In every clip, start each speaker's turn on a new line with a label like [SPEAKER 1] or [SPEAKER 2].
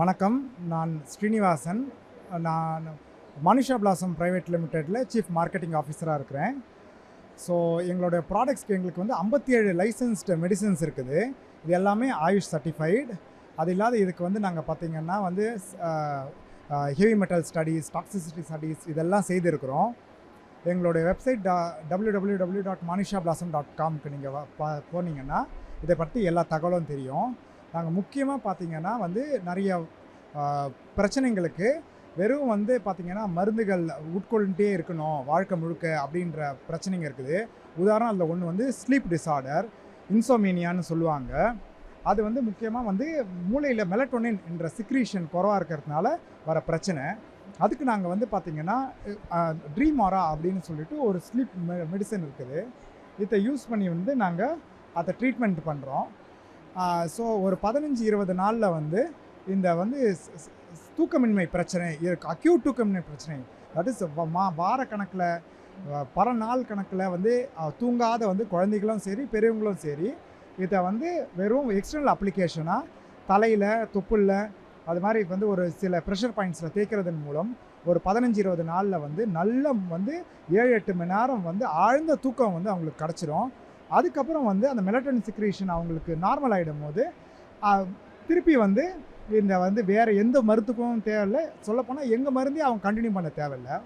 [SPEAKER 1] வணக்கம். நான் ஸ்ரீனிவாசன். நான் மனுஷா பிளாசம் ப்ரைவேட் லிமிடெட்டில் சீஃப் மார்க்கெட்டிங் ஆஃபீஸராக இருக்கிறேன். ஸோ எங்களுடைய ப்ராடக்ட்ஸ்க்கு எங்களுக்கு வந்து ஐம்பத்தி ஏழு லைசன்ஸ்டு மெடிசன்ஸ் இருக்குது. இது எல்லாமே ஆயுஷ் சர்டிஃபைடு அது இல்லாத இதுக்கு வந்து நாங்கள் பார்த்தீங்கன்னா வந்து heavy metal studies toxicity studies இதெல்லாம் செய்திருக்கிறோம். எங்களுடைய website W W W dot Manisha blossom dot காம்க்கு நீங்கள் போனீங்கன்னா இதை பற்றி எல்லா தகவலும் தெரியும். நாங்கள் முக்கியமாக பார்த்தீங்கன்னா வந்து நிறைய பிரச்சனைங்களுக்கு வெறும் வந்து பார்த்திங்கன்னா மருந்துகள் உட்கொண்டுட்டே இருக்கணும் வாழ்க்கை முழுக்க அப்படின்ற பிரச்சனைங்க இருக்குது. உதாரணம் அதில் ஒன்று வந்து ஸ்லீப் டிஸார்டர் இன்சோமீனியான்னு சொல்லுவாங்க. அது வந்து முக்கியமாக வந்து மூளையில் மெலட்டோனின் என்ற சிக்ரீஷன் குறவாக இருக்கிறதுனால வர பிரச்சனை. அதுக்கு நாங்கள் வந்து பார்த்திங்கன்னா ட்ரீமாரா அப்படின்னு சொல்லிட்டு ஒரு ஸ்லீப் மெடிசன் இருக்குது. இதை யூஸ் பண்ணி வந்து நாங்கள் அதை ட்ரீட்மெண்ட் பண்ணுறோம் ஸோ ஒரு பதினஞ்சு இருபது நாளில் வந்து இந்த வந்து தூக்கமின்மை பிரச்சனை இருக்கு அக்யூட் தூக்கமின்மை பிரச்சனை தட் இஸ் மா வார கணக்கில் பல நாள் கணக்கில் வந்து தூங்காத வந்து குழந்தைகளும் சரி பெரியவங்களும் சரி இதை வந்து வெறும் எக்ஸ்டர்னல் அப்ளிகேஷனாக தலையில் தொப்புளில் அது மாதிரி வந்து ஒரு சில ப்ரெஷர் பாயிண்ட்ஸில் தேய்க்கிறதன் மூலம் ஒரு பதினஞ்சு இருபது நாளில் வந்து நல்ல வந்து ஏழு எட்டு மணி நேரம் வந்து ஆழ்ந்த தூக்கம் வந்து அவங்களுக்கு கிடச்சிரும். அதுக்கப்புறம் வந்து அந்த மெலட்டோனின் சிக்ரேஷன் அவங்களுக்கு நார்மல் ஆகிடும் போது திருப்பி வந்து இந்த வந்து வேறு எந்த மருத்துக்கும் தேவையில்லை. சொல்லப்போனால் எங்கள் மருந்தே அவங்க கண்டினியூ பண்ண தேவையில்லை.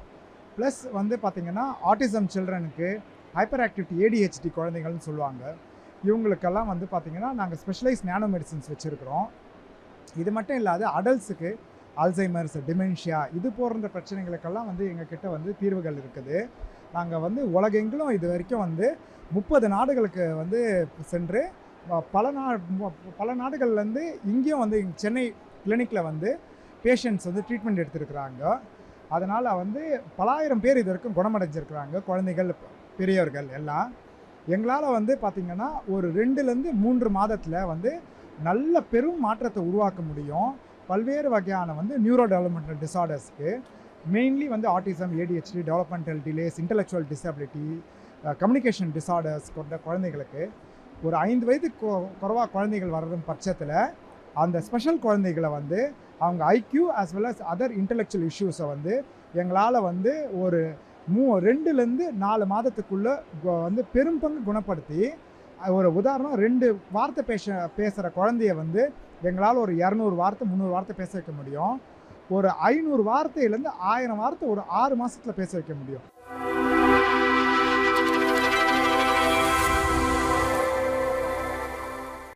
[SPEAKER 1] ப்ளஸ் வந்து பார்த்திங்கன்னா ஆட்டிசம் சில்ட்ரனுக்கு ஹைப்பர் ஆக்டிவிட்டி ஏடிஹெச்டி குழந்தைகள்னு சொல்லுவாங்க. இவங்களுக்கெல்லாம் வந்து பார்த்திங்கன்னா நாங்கள் ஸ்பெஷலைஸ் நேனோ மெடிசின்ஸ் வச்சுருக்கிறோம். இது மட்டும் இல்லாத அடல்ட்ஸுக்கு அல்சைமர்ஸ் டிமென்ஷியா இது போன்ற பிரச்சனைகளுக்கெல்லாம் வந்து எங்ககிட்ட வந்து தீர்வுகள் இருக்குது. நாங்கள் வந்து உலகெங்கிலும் இது வரைக்கும் வந்து முப்பது நாடுகளுக்கு வந்து சென்று பல நா பல நாடுகள்லேருந்து இங்கேயும் வந்து சென்னை கிளினிக்கில் வந்து பேஷண்ட்ஸ் வந்து ட்ரீட்மெண்ட் எடுத்திருக்கிறாங்க. அதனால் வந்து பலாயிரம் பேர் இது வரைக்கும் குணமடைஞ்சிருக்கிறாங்க குழந்தைகள் பெரியவர்கள் எல்லாம். எங்களால் வந்து பார்த்திங்கன்னா ஒரு ரெண்டுலேருந்து மூன்று மாதத்தில் வந்து நல்ல பெரும் மாற்றத்தை உருவாக்க முடியும். பல்வேறு வகையான வந்து நியூரோ டெவலப்மெண்டல் டிசார்டர்ஸ்க்கு மெயின்லி வந்து autism ADHD developmental delays intellectual disability communication disorders கொண்ட குழந்தைகளுக்கு ஒரு ஐந்து வயது கொ- குறைவா குழந்தைகள் வர்றதும் பட்சத்தில் அந்த ஸ்பெஷல் குழந்தைகளை வந்து அவங்க IQ as well as other intellectual இஷ்யூஸை வந்து எங்களால் வந்து ஒரு மூ ரெண்டுலேருந்து நாலு மாதத்துக்குள்ளே வந்து பெரும் பங்கு குணப்படுத்தி ஒரு உதாரணம் ரெண்டு வார்த்தை பேச பேசுகிற குழந்தைய வந்து எங்களால் ஒரு இரநூறு வார்த்தை முந்நூறு வார்த்தை பேச வைக்க முடியும். ஒரு ஐநூறு வார்த்தையிலேருந்து ஆயிரம் வார்த்தை ஒரு ஆறு மாதத்தில் பேச வைக்க முடியும்.